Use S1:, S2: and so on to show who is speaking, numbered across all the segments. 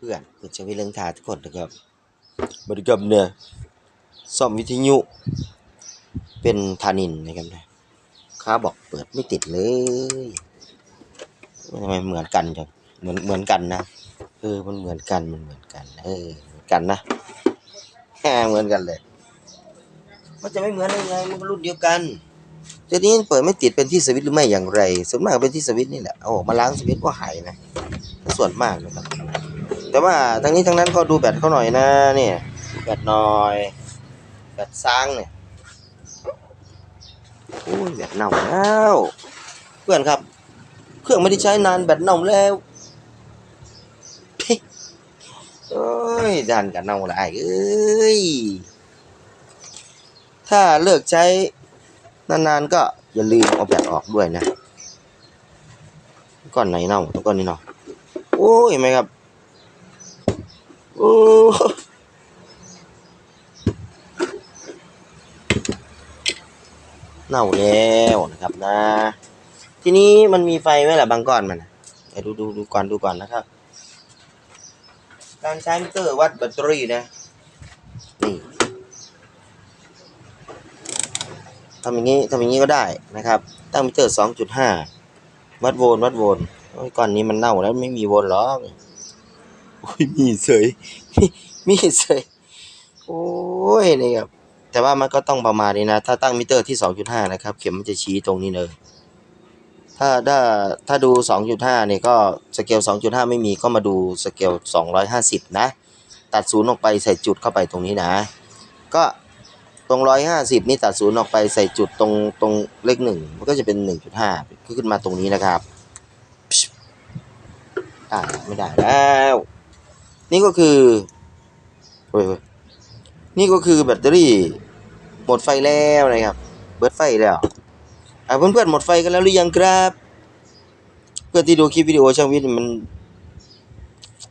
S1: เพื่อนๆเพื่อจะวิเรื่องทาทุกคนนะครับบริกรรมเนี่ยซ่อมวิทยุ เป็นทานินนะครับนะค้าบอกเปิดไม่ติดเลยทำไมเหมือนกันจังเหมือนเหมือนกันนะเออมันเหมือนกันมันเหมือนกันเออเหมือนกันนะแหมเหมือนกันเลย มันจะไม่เหมือนได้ไงมันก็รุ่นเดียวกันทีนี้เปิดไม่ติดเป็นที่สวิตช์หรือไม่อย่างไรส่วนมากเป็นที่สวิตช์นี่แหละเอาออกมาล้างสวิตช์ก็หายนะส่วนมากนะครับ แต่ว่าทั้งนี้ทั้งนั้นก็ดูแบตเขาหน่อยนะเนี่ยแบตหน่อยแบตซ้างเนี่ยโอ้ยแบตเน่าแล้วเพื่อนครับ เครื่องไม่ได้ใช้นานแบตเน่าแล้วเฮ้ยโอ้ยดันกันเน่าละไอ้เอ้ยถ้าเลิกใช้นานๆก็อย่าลืมเอาแบตออกด้วยนะก้อนไหนเน่าตัวก้อนนี้เนาะโอ้ยไหมครับ โอ้เน่าแล้วนะครับนะ ทีนี้มันมีไฟไหมล่ะบางก้อนมันเดี๋ยวดูดูดูก่อนดูก่อนนะครับ การใช้มิเตอร์วัดแบตเตอรี่นะ นี่ทำอย่างนี้ทำอย่างนี้ก็ได้นะครับ ตั้งมิเตอร์สองจุดห้าวัดโวลต์วัดโวลต์โอ้ก้อนนี้มันเน่าแล้วไม่มีโวลต์หรอก โอ้ยมีเสยมีมีเสยโอ้ยนี่ครับแต่ว่ามันก็ต้องประมาณนี้นะ ถ้าตั้งมิเตอร์ที่ 2.5 นะครับ เข็มมันจะชี้ตรงนี้เลย ถ้าถ้าถ้าดู 2.5 เนี่ยก็สเกล 2.5 ไม่มีก็มาดูสเกล 250 นะ ตัดศูนย์ออกไปใส่จุดเข้าไปตรงนี้นะ ก็ตรง 150 นี่ตัดศูนย์ออกไปใส่จุดตรงตรงเลขหนึ่งมันก็จะเป็น 1.5 ก็ขึ้นมาตรงนี้นะครับอ่าไม่ได้แล้ว นี่ก็คือเว้ยนี่ก็คือแบตเตอรี่หมดไฟแล้วนะครับ เบิดไฟแล้วอ่าเพื่อนๆหมดไฟกันแล้วหรือยังครับ เพื่อนที่ดูคลิปวิดีโอช่างวิทย์มัน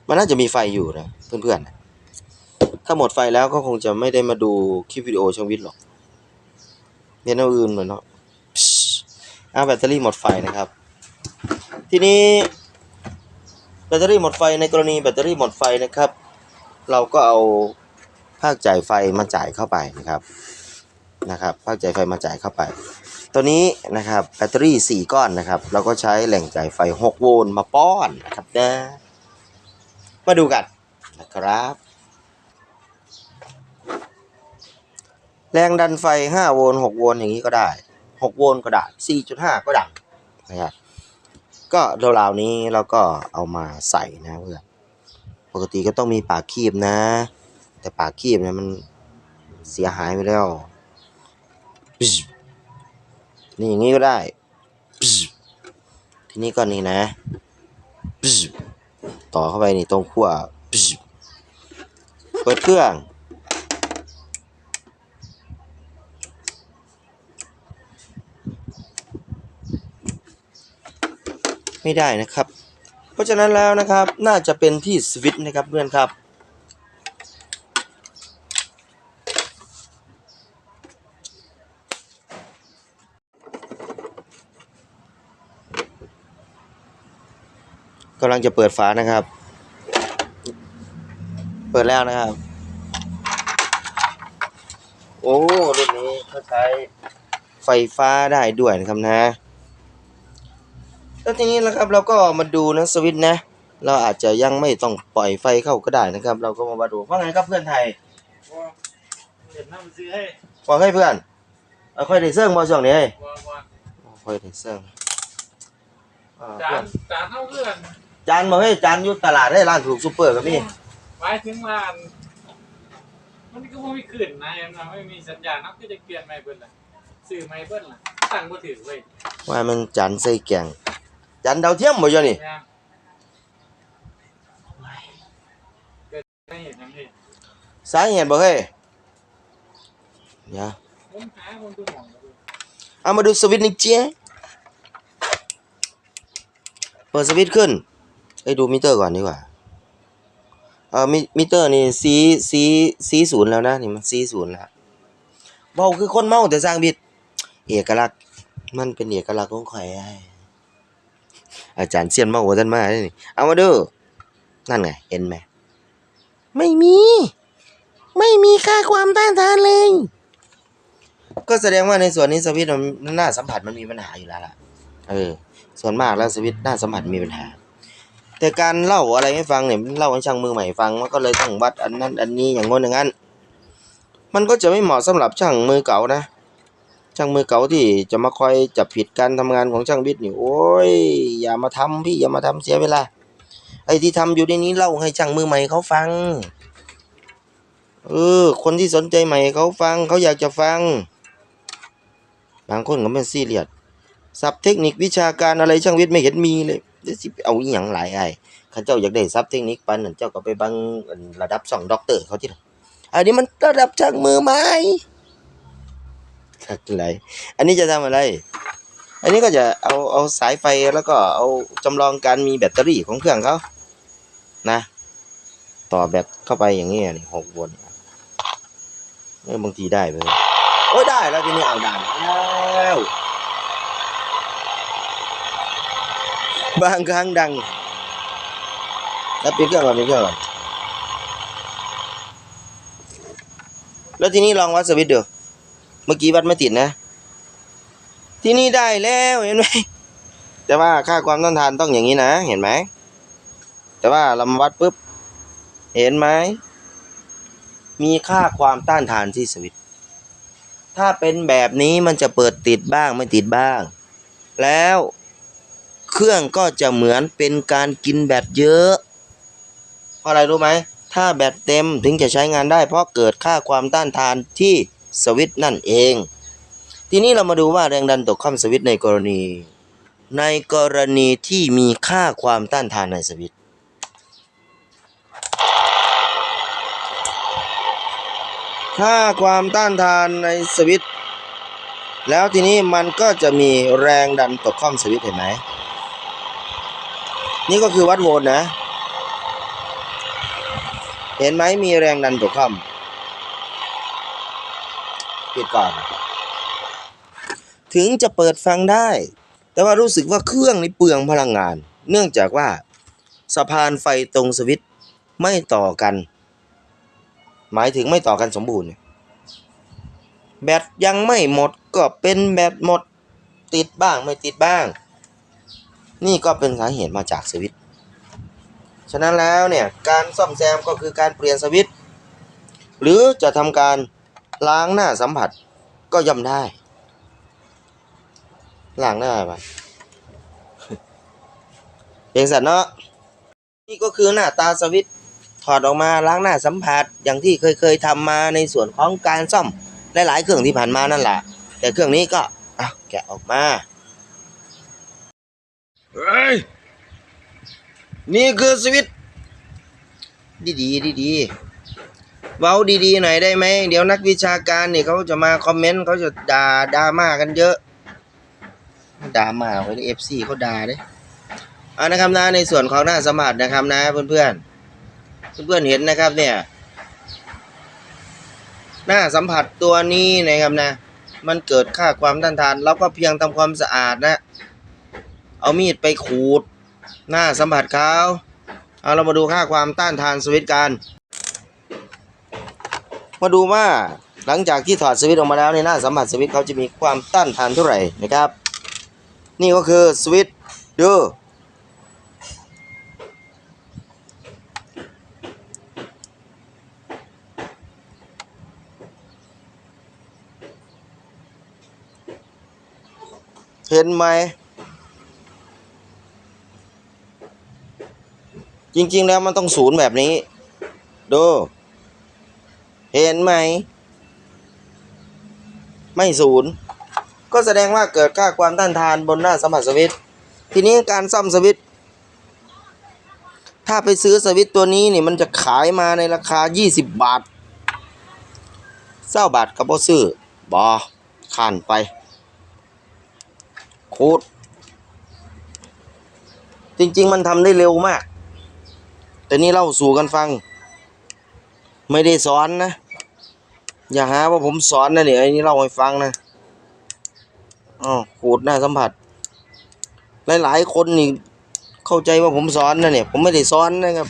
S1: มันน่าจะมีไฟอยู่นะเพื่อนๆนะถ้าหมดไฟแล้วก็คงจะไม่ได้มาดูคลิปวิดีโอช่างวิทย์หรอกเรียนเอาอื่นเหมือนเนาะอ่าแบตเตอรี่หมดไฟนะครับ ทีนี้ แบตเตอรี่หมดไฟในกรณีแบตเตอรี่หมดไฟนะครับ เราก็เอาภาคจ่ายไฟมาจ่ายเข้าไปนะครับนะครับภาคจ่ายไฟมาจ่ายเข้าไป ตัวนี้นะครับแบตเตอรี่ 4 ก้อนนะครับ เราก็ใช้แหล่งจ่ายไฟ 6 โวลต์มาป้อนนะครับนะมาดูกันนะครับ แรงดันไฟ 5 โวลต์6โวลต์อย่างนี้ก็ได้ 6 โวลต์ก็ได้ 4.5 ก็ดังนะครับ ก็ราวๆนี้เราก็เอามาใส่นะเพื่อนปกติก็ต้องมีปากคีบนะ แต่ปากคีบเนี่ยมันเสียหายไปแล้ว นี่อย่างนี้ก็ได้ ทีนี้ก็นี่นะ ต่อเข้าไปนี่ตรงขั้วเปิดเครื่อง ไม่ได้นะครับ เพราะฉะนั้นแล้วนะครับน่าจะเป็นที่สวิตช์นะครับเพื่อนครับกำลังจะเปิดฝานะครับ เปิดแล้วนะครับ โอ้รุ่นนี้เขาใช้ไฟฟ้าได้ด้วยนะครับนะ แล้วทีนี้นะครับเราก็มาดูนะสวิตช์นะ เราอาจจะยังไม่ต้องปล่อยไฟเข้าก็ได้นะครับ เราก็มาดูว่าไงครับเพื่อนไทย
S2: ว่าเห็นน้ำซื้อให้
S1: ว่าให้เพื่อนเอาค่อยได้เซิร์งมาช่วงนี้เฮ้ย
S2: ว่าว่า
S1: ค่อยได้เซิร์งอ่า
S2: จา
S1: เพื่อนน
S2: จานเท่าเพื่อน
S1: จานมาให้ยจานอยู่ตลาดได้ร้านถูกซุปเปอร์กับพี่
S2: หมายถึงว่ามันก็ไม่มีขึ้นนะยังไม่มีสัญญาณนักก็จะเปลี่ยนไม่เบิ้ลละซื้อไม่เบิ้ลละตั้งมือถือเว้ย
S1: ว่ามันจานใส่แกง จานดาวเทียมบ่จ้ะนี่
S2: เนี่ยเกิดไม่เห็นยังเห็น
S1: สาเหตุบ่เฮ้ยเดี๋ยว
S2: ผมหาคนดูหมองเลย
S1: เอามาดูสวิตช์นี่เจ๊เปิดสวิตช์ขึ้นไอ้ยดูมิเตอร์ก่อนดีกว่าเออมิมิเตอร์นี่สีสีสีศูนย์แล้วนะนี่มันสีศูนย์แล้วเบาคือคนเมาแต่สร้างบิด เอกลักษณ์มันเป็นเอกลักษณ์ของข่อยไอ้ อาจารย์เซียนมาว่าท่านมาเอนี่เอามาดูนั่นไงเห็นไหมไม่มี ไม่มีค่าความต้านทานเลย ก็แสดงว่าในส่วนนี้สวิตช์มันหน้าสัมผัสมันมีปัญหาอยู่แล้วล่ะ เออ ส่วนมากแล้วสวิตช์หน้าสัมผัสมีปัญหา แต่การเล่าอะไรให้ฟังเนี่ยเล่าให้ช่างมือใหม่ฟังมันก็เลยต้องวัดอันนั้นอันนี้อย่างง้นอย่างนั้น มันก็จะไม่เหมาะสำหรับช่างมือเก่านะ ช่างมือเก่าที่จะมาคอยจับผิดการทำงานของช่างวิทย์นี่โอ้ยอย่ามาทำพี่อย่ามาทำเสียเวลา ไอ้ที่ทำอยู่ในนี้เล่าให้ช่างมือใหม่เขาฟังเออคนที่สนใจใหม่เขาฟังเขาอยากจะฟัง บางคนก็ไม่ซีเรียสศัพท์เทคนิควิชาการอะไรช่างวิทย์ไม่เห็นมีเลยเดี๋ยวสิเอาอีหยังหลายไอ้ข้าเจ้าอยากได้ศัพท์เทคนิคปันนั่นเจ้าก็ไปบังระดับสองด็อกเตอร์เขาที่ละอันนี้มันระดับช่างมือใหม่ อะไรอันนี้จะทำอะไร อันนี้ก็จะเอาเอาสายไฟแล้วก็เอาจำลองการมีแบตเตอรี่ของเครื่องเขานะ ต่อแบตเข้าไปอย่างนี้นี่หกโวลต์เออบางทีได้ไปเลยโอ้ยได้แล้วทีนี้เอาได้แล้วบางครั้งดังแล้วปิดเครื่องก่อนปิดเครื่องก่อนแล้วทีนี้ลองวัดสวิตช์ดู เมื่อกี้วัดไม่ติดนะ ที่นี่ได้แล้วเห็นไหมแต่ว่าค่าความต้านทานต้องอย่างนี้นะเห็นไหมแต่ว่าเรามาวัดปุ๊บเห็นไหมมีค่าความต้านทานที่สวิตช์ถ้าเป็นแบบนี้มันจะเปิดติดบ้างไม่ติดบ้าง แล้วเครื่องก็จะเหมือนเป็นการกินแบตเยอะ เพราะอะไรรู้ไหม ถ้าแบตเต็มถึงจะใช้งานได้เพราะเกิดค่าความต้านทานที่ สวิตนั่นเอง ทีนี้เรามาดูว่าแรงดันตกข้ามสวิตในกรณี ในกรณีที่มีค่าความต้านทานในสวิตค่าความต้านทานในสวิตแล้วทีนี้มันก็จะมีแรงดันตกข้ามสวิตเห็นไหมนี่ก็คือวัดโวลต์นะ เห็นไหมมีแรงดันตกข้าม ปิดก่อน ถึงจะเปิดฟังได้ แต่ว่ารู้สึกว่าเครื่องนี่เปลืองพลังงาน เนื่องจากว่าสะพานไฟตรงสวิตช์ไม่ต่อกัน หมายถึงไม่ต่อกันสมบูรณ์แบตยังไม่หมดก็เป็นแบตหมดติดบ้างไม่ติดบ้าง นี่ก็เป็นสาเหตุมาจากสวิตช์ฉะนั้นแล้วเนี่ยการซ่อมแซมก็คือการเปลี่ยนสวิตช์หรือจะทำการ ล้างหน้าสัมผัสก็ย่อมได้ ล้างหน้าไปเพียงสัตว์เนาะนี่ก็คือหน้าตาสวิตช์ถอดออกมาล้างหน้าสัมผัสอย่างที่เคยเคยทำมาในส่วนของการซ่อมหลายๆเครื่องที่ผ่านมานั่นแหละแต่เครื่องนี้ก็อะแกะออกมาเฮ้ยนี่คือสวิตช์ดีดีดีดีๆ เว้าดีๆหน่อยได้ไหมเดี๋ยวนักวิชาการเนี่ยเขาจะมาคอมเมนต์เขาจะด่าดราม่ากันเยอะด่ามาไว้ในเอฟซีเขาด่าเด้เอานะครับนะในส่วนของหน้าสัมผัสนะครับนะเพื่อนเพื่อนๆเพื่อนๆเห็นนะครับเนี่ย หน้าสัมผัสตัวนี้นะครับนะ มันเกิดค่าความต้านทานเราก็เพียงทำความสะอาดนะ เอามีดไปขูด หน้าสัมผัสเขาเอาเรามาดูค่าความต้านทานสวิตกัน มาดูว่าหลังจากที่ถอดสวิตออกมาแล้วในหน้าสัมผัสสวิตเขาจะมีความต้านทานเท่าไหร่นะครับ นี่ก็คือสวิตดูเห็นไหม จริงๆแล้วมันต้องศูนย์แบบนี้ ดู เห็นไหม ไม่ศูนย์ก็แสดงว่าเกิดค่าความต้านทานบนหน้าสัมผัสสวิตทีนี้การซ่อมสวิตถ้าไปซื้อสวิตตัวนี้นี่มันจะขายมาในราคา 20 บาทเศร้าบาทกับบ่ซื้อบอขานไปโคตรจริง ๆ มันทำได้เร็วมาก แต่นี่เล่าสู่กันฟัง ไม่ได้สอนนะ อย่าหาว่าผมสอนนะเนี่ยไอ้นี่เล่าให้ฟังนะอ๋อขูดหน้าสัมผัส หลายๆคนนี่เข้าใจว่าผมสอนนะเนี่ย ผมไม่ได้สอนนะครับ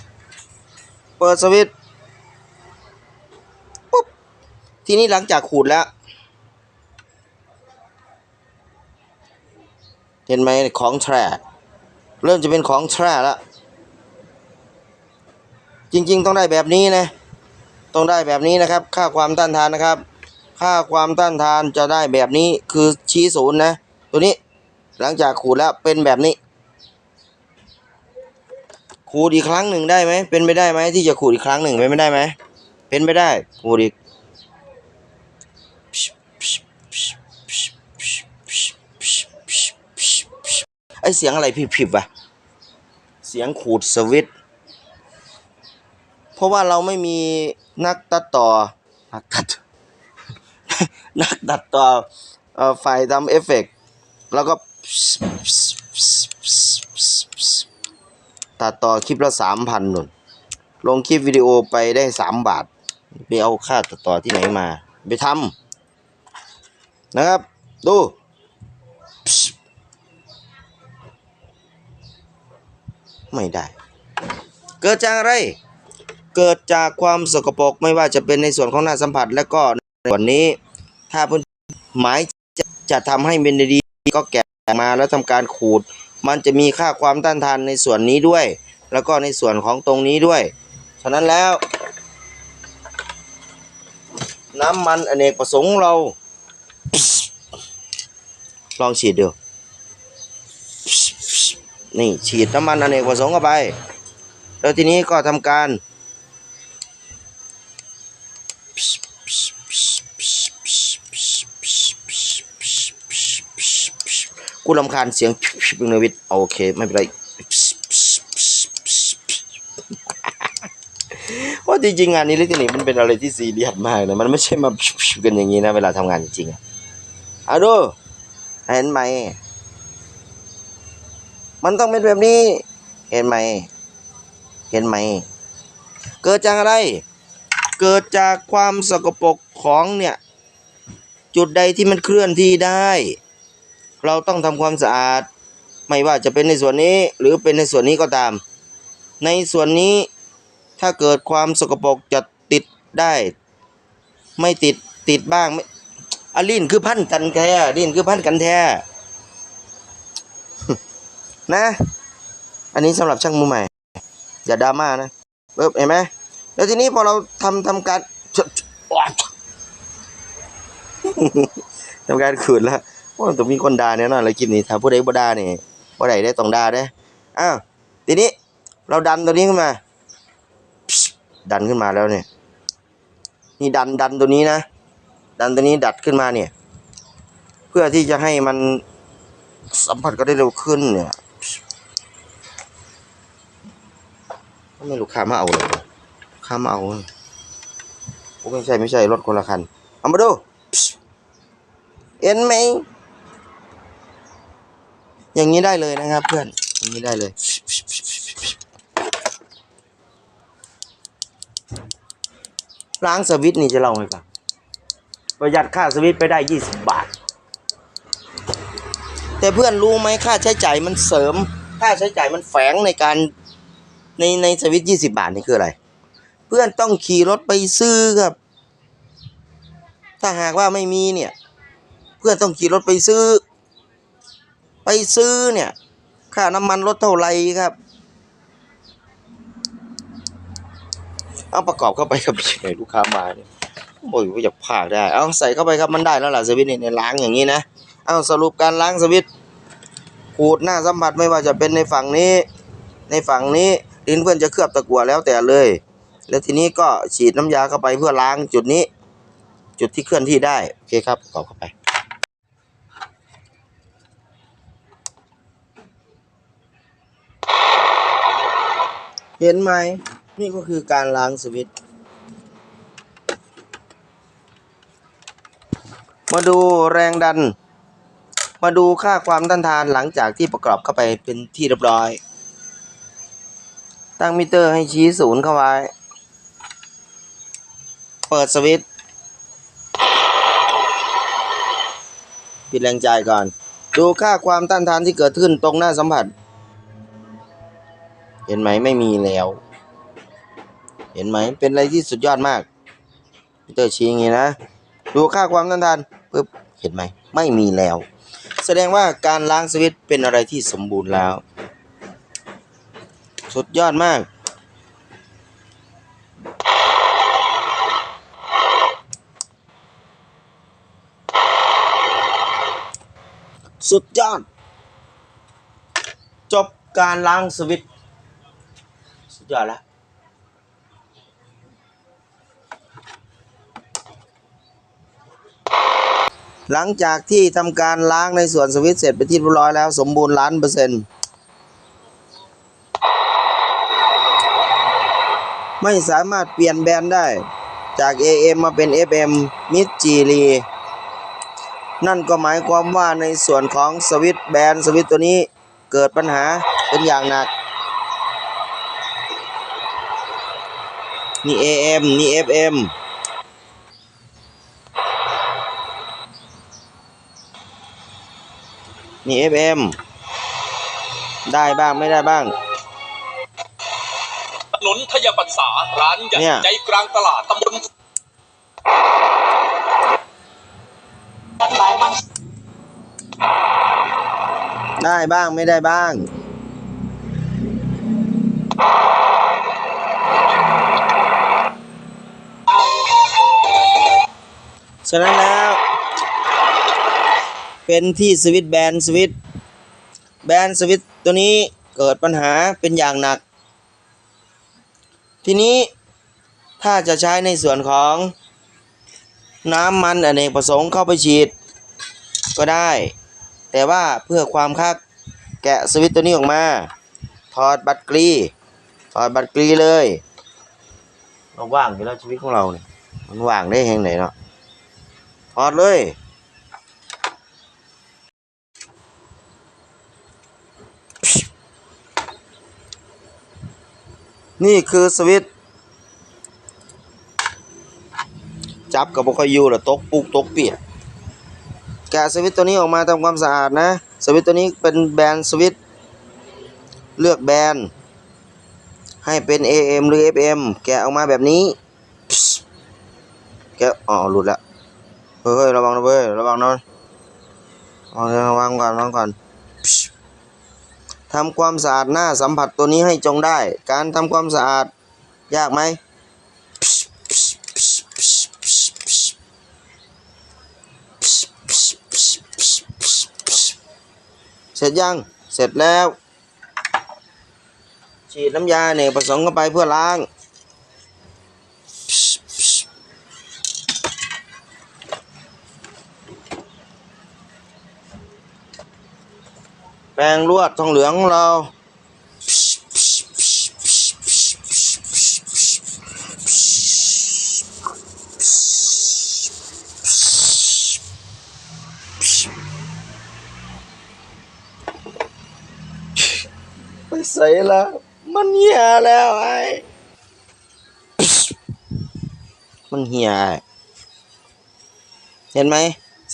S1: เปิดสวิตปุ๊บ ทีนี้หลังจากขูดแล้ว เห็นไหมของแท้เริ่มจะเป็นของแท้แล้ว จริง ๆ ต้องได้แบบนี้นะ ต้องได้แบบนี้นะครับ ค่าความต้านทานนะครับ ค่าความต้านทานจะได้แบบนี้คือชี้ศูนย์นะ ตัวนี้หลังจากขูดแล้วเป็นแบบนี้ ขูดอีกครั้งหนึ่งได้ไหมเป็นไปได้ไหมที่จะขูดอีกครั้งหนึ่งเป็นไปได้ไหมเป็นไปได้ขูดอีกไอเสียงอะไรพิบๆวะเสียงขูดสวิต เพราะว่าเราไม่มีนักตัดต่อ นักตัด นักตัดต่อเอ่อฝ่ายทำเอฟเฟกต์แล้วก็ ตัดต่อคลิปละสามพันนุ่นลงคลิปวิดีโอไปได้สามบาท ไปเอาค่าตัดต่อที่ไหนมา ไปทำนะครับ ดูไม่ได้ เกิดจากอะไร เกิดจากความสกปรกไม่ว่าจะเป็นในส่วนของหน้าสัมผัส และก็ในส่วนนี้ ถ้าเพื่อนหมายจะจะทำให้เป็นดีก็แกะมาแล้วทำการขูด มันจะมีค่าความต้านทานในส่วนนี้ด้วย แล้วก็ในส่วนของตรงนี้ด้วย ฉะนั้นแล้ว น้ำมันอเนกประสงค์เรา ลองฉีดดูนี่ฉีดน้ำมันอเนกประสงค์เข้าไป แล้วทีนี้ก็ทำการ กูรำคาญเสียงพิบๆเนวิทย์โอเคไม่เป็นไรว่าจริงๆงานนี้เล็กทรอนิกส์มันเป็นอะไรที่ซีเรียสมากนะมันไม่ใช่มากันอย่างนี้นะเวลาทำงานจริงๆอะเอาดูเห็นไหม มันต้องเป็นแบบนี้ เห็นไหม เห็นไหม เกิดจากอะไร เกิดจากความสกปรกของเนี่ย จุดใดที่มันเคลื่อนที่ได้ เราต้องทำความสะอาด ไม่ว่าจะเป็นในส่วนนี้หรือเป็นในส่วนนี้ก็ตาม ในส่วนนี้ถ้าเกิดความสกปรกจะติดได้ ไม่ติดติดบ้างไม่อลินคือพันกันแท้ลินคือพันกันแท้นะ อันนี้สำหรับช่างมือใหม่ อย่าดราม่านะเอบเห็นไหมแล้วทีนี้พอเราทำทำการทำการขืนแล้ว ว่าต้องมีคนด่าแน่นอนเลยคลิปนี้ถ้าผู้ใดบ่ด่านี่บ่ได้ได้ต้องด่าเด้อ้าวทีนี้เราดันตัวนี้ขึ้นมา ดันขึ้นมาแล้วเนี่ย นี่ดันดันตัวนี้นะ ดันตัวนี้ดัดขึ้นมาเนี่ย เพื่อที่จะให้มันสัมผัสก็ได้เร็วขึ้นเนี่ยไม่ลูกค้ามาเอาเลยลูกค้ามาเอาโอ้ไม่ใช่ไม่ใช่รถคนละคัน เอามาดูเห็นไหม อย่างนี้ได้เลยนะครับ เพื่อน อย่างนี้ได้เลย ล้างสวิตช์นี่จะเล่าให้ฟังประหยัดค่าสวิตช์ไปได้ยี่สิบบาท แต่เพื่อนรู้ไหมค่าใช้จ่ายมันเสริม ค่าใช้จ่ายมันแฝงในการในในสวิตยี่สิบาทนี่คืออะไร เพื่อนต้องขี่รถไปซื้อครับ ถ้าหากว่าไม่มีเนี่ย เพื่อนต้องขี่รถไปซื้อ ไปซื้อเนี่ยค่าน้ำมันรถเท่าไหร่ครับ เอาประกอบเข้าไปกับไหนลูกค้ามาเนี่ยโอ้ยว่าอยากพากได้ เอาใส่เข้าไปครับมันได้แล้วล่ะสวิตช์เนี่ยล้างอย่างนี้นะเอาสรุปการล้างสวิตขูดหน้าสัมผัสไม่ว่าจะเป็นในฝั่งนี้ ในฝั่งนี้ลินเพื่อนจะเคลือบตะกั่วแล้วแต่เลย แล้วทีนี้ก็ฉีดน้ำยาเข้าไปเพื่อล้างจุดนี้ จุดที่เคลื่อนที่ได้ โอเคครับประกอบเข้าไป เห็นไหม นี่ก็คือการล้างสวิตช์มาดูแรงดัน มาดูค่าความต้านทานหลังจากที่ประกอบเข้าไปเป็นที่เรียบร้อย ตั้งมิเตอร์ให้ชี้ศูนย์เข้าไว้ เปิดสวิตช์ปิดแรงจ่ายก่อน ดูค่าความต้านทานที่เกิดขึ้นตรงหน้าสัมผัส เห็นไหมไม่มีแล้ว เห็นไหมเป็นอะไรที่สุดยอดมากเตอร์ชี้อย่างงี้นะ ดูค่าความต้านทานปึ๊บเห็นไหมไม่มีแล้ว แสดงว่าการล้างสวิตเป็นอะไรที่สมบูรณ์แล้ว สุดยอดมาก สุดยอด จบการล้างสวิตช์ สุดยอดแล้วหลังจากที่ทำการล้างในส่วนสวิตเสร็จไปนที่เรียบร้อยแล้วสมบูรณ์ล้านเปอร์เซ็นต์ไม่สามารถเปลี่ยนแบรนด์ได้จาก AM มาเป็น FM มิดจีรีนั่นก็หมายความว่าในส่วนของสวิตแบรนด์สวิตตัวนี้เกิดปัญหาเป็นอย่างหนัก นี่ AM นี่ FM นี่ FM ได้บ้างไม่ได้บ้าง
S3: ถนนทยปัสสาร้านใหญ่
S1: เนี่ย
S3: ใจกลางตลาดตำบล
S1: ได้บ้างไม่ได้บ้าง ฉะนั้นแล้ว เป็นที่สวิตแบนสวิตแบนสวิตตัวนี้เกิดปัญหาเป็นอย่างหนัก ทีนี้ถ้าจะใช้ในส่วนของน้ำมันอเนกประสงค์เข้าไปฉีด ก็ได้ แต่ว่าเพื่อความคักแกะสวิตตัวนี้ออกมา ถอดบัตรกรีถอดบัตรกรีเลยเราว่างอยู่แล้วชีวิตของเราเนี่ยมันว่างได้แห่งไหนเนาะ ถอดเลยนี่คือสวิตจับกับบคอยอยู่แล้วตกปุกตกเปียกแกะสวิตตัวนี้ออกมาทำความสะอาดนะ สวิตตัวนี้เป็นแบรนด์สวิตเลือกแบรนด์ให้เป็น AM หรือ FM แกะออกมาแบบนี้แกะอ๋อหลุดละ เฮ้ยระวังนะเว้ยระวังนะระวังวังก่อนระวังก่อนทำความสะอาดหน้าสัมผัสตัวนี้ให้จงได้ การทำความสะอาดยากไหมเสร็จยัง เสร็จแล้ว ฉีดน้ำยาเนี่ยผสมเข้าไปเพื่อล้าง แปรงลวดทองเหลืองของเรา ไปใส่ล้วมันเหี่ยแล้วไอ้มันเหี่ยเห็นไหม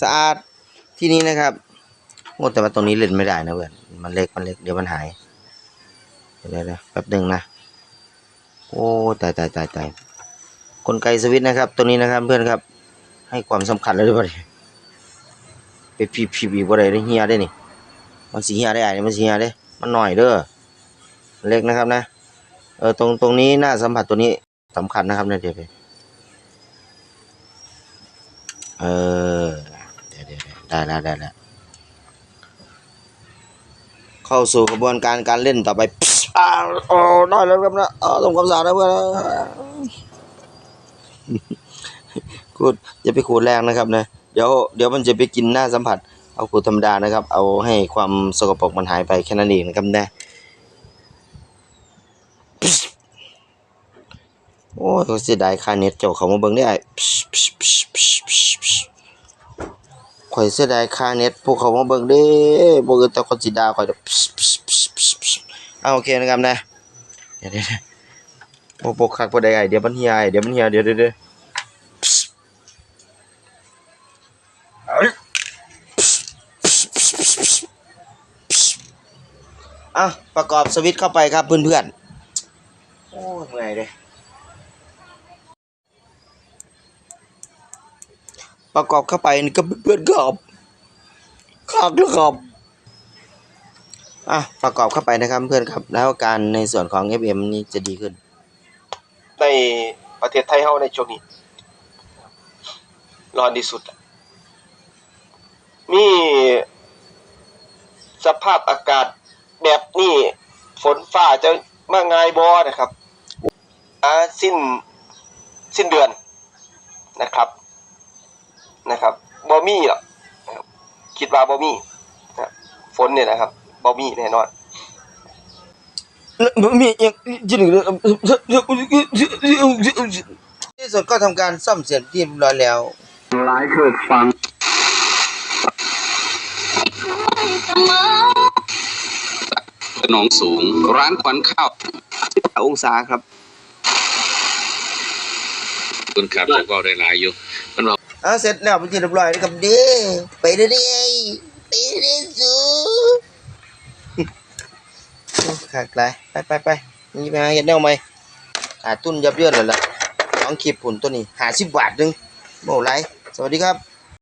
S1: สะอาดที่นี้นะครับ โอ้แต่ว่าตรงนี้เล่นไม่ได้นะเพื่อนมันเล็กมันเล็กเดี๋ยวมันหายเดี๋ยวเลยแป๊บหนึ่งนะโอ้ตายตายตายตายกลไกสวิตนะครับ ตัวนี้นะครับเพื่อนครับ ให้ความสำคัญเลยด้วยบ่ดิไปพีพีพีบ่ได้ได้เหี่ยได้นี่มันสีเหี่ยได้ไอ้มันสีเหี่ยได้ มันหน่อยเด้อเล็กนะครับนะเออตรงตรงนี้หน้าสัมผัสตัวนี้สำคัญนะครับเนี่ยเดี๋ยวไปเออเดี๋ยวเดี๋ยวเดี๋ยวได้แล้วได้แล้ว เข้าสู่กระบวนการการเล่นต่อไปอ้าวโอ้ได้แล้วครับนะเออทำความสะอาดนะเพื่อนนะขูดอย่าไปขูดแรงนะครับนะเดี๋ยวเดี๋ยวมันจะไปกินหน้าสัมผัส เอาขูดธรรมดานะครับ เอาให้ความสกปรกมันหายไปแค่นั้นเองนะครับนะโอ้ยเขาเสียดายค่าเน็ตเจ้าเขามาเบิ่งได้ไอ้ ข่อยเสียดายค่าเน็ตพวกเขามาเบิ่งเด้บ่อื่นแต่คนสิดาข่อยเอาโอเคนะครับนะเดี๋ยวเดี๋ยวโอ้ปกคักบ่ได้ไอเดี๋ยวมันเหี่ยไอเดี๋ยวมันเหี่ยเดี๋ยวเดี๋ยวเดี๋ยวอะประกอบสวิตช์เข้าไปครับเพื่อนๆโอ้ยเมื่อยเลย ประกอบเข้าไปนี่ก็เพื่อนๆครับคักแล้วครับอะประกอบเข้าไปนะครับเพื่อนครับ แล้วการในส่วนของ FM นี่จะดีขึ้น
S4: ในประเทศไทยเฮาในช่วงนี้ร้อนที่สุด มีสภาพอากาศแบบนี้ฝนฟ้าจะมาง่ายบ่นะครับอ่าสิ้นสิ้นเดือนนะครับ นะครับบ่มีหรอกนะครับคิดว่าบ่มีนะครับฝนเนี่ยนะครับบ่มีแน่นอน
S1: มีอย่างที่หนึ่งที่สุดก็ทำการซ่อมเสร็จที่เรียบร้อยแล้ว
S5: ขนองสูง ร้านควันข้าว
S1: องศาครับ
S5: คุณครับผมก็ได้หลายอยู่มันบอก
S1: อ่าเสร็จแล้วเป็นที่เรียบร้อยนะครับเด้อไปเด้อเด้อไปเด้อสูขาดไรไปไปไปนี่ไปหาเห็นแนวไหมขาดทุนยับเยินเลยล่ะสองขีปผุนตัวนี้หาสิบบาทหนึงโมไรสวัสดีครับ